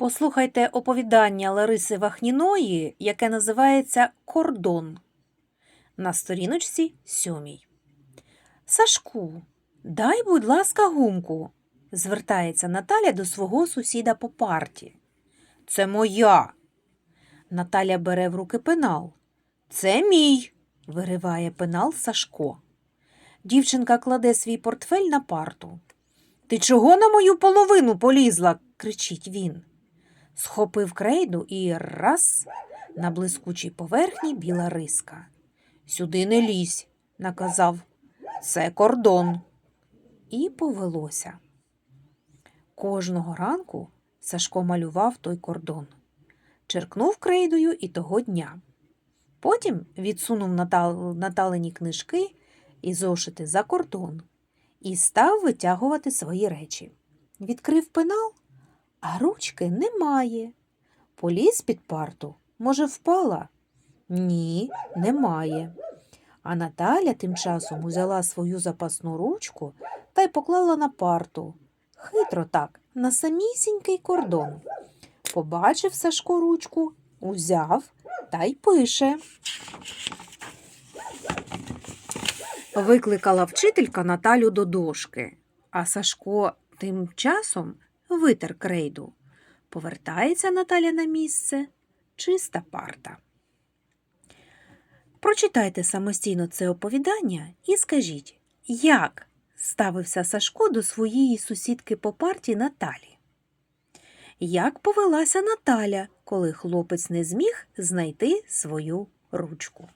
Послухайте оповідання Лариси Вахніної, яке називається Кордон на сторіночці сьомій. Сашку, дай, будь ласка, гумку, звертається Наталя до свого сусіда по парті. Це моя. Наталя бере в руки пенал. Це мій, вириває пенал Сашко. Дівчинка кладе свій портфель на парту. Ти чого на мою половину полізла? кричить він. Схопив крейду і раз на блискучій поверхні біла риска. Сюди не лізь, наказав. Це кордон. І повелося. Кожного ранку Сашко малював той кордон, черкнув крейдою і того дня. Потім відсунув Натал... Наталині книжки і зошити за кордон і став витягувати свої речі. Відкрив пенал, а ручки немає. Поліз під парту, може, впала? Ні, немає. А Наталя тим часом узяла свою запасну ручку та й поклала на парту. Хитро так, на самісінький кордон. Побачив Сашко ручку, узяв та й пише. Викликала вчителька Наталю до дошки, а Сашко тим часом витер крейду. Повертається Наталя на місце, чиста парта. Прочитайте самостійно це оповідання і скажіть, як ставився Сашко до своєї сусідки по парті Наталі? Як повелася Наталя, коли хлопець не зміг знайти свою ручку?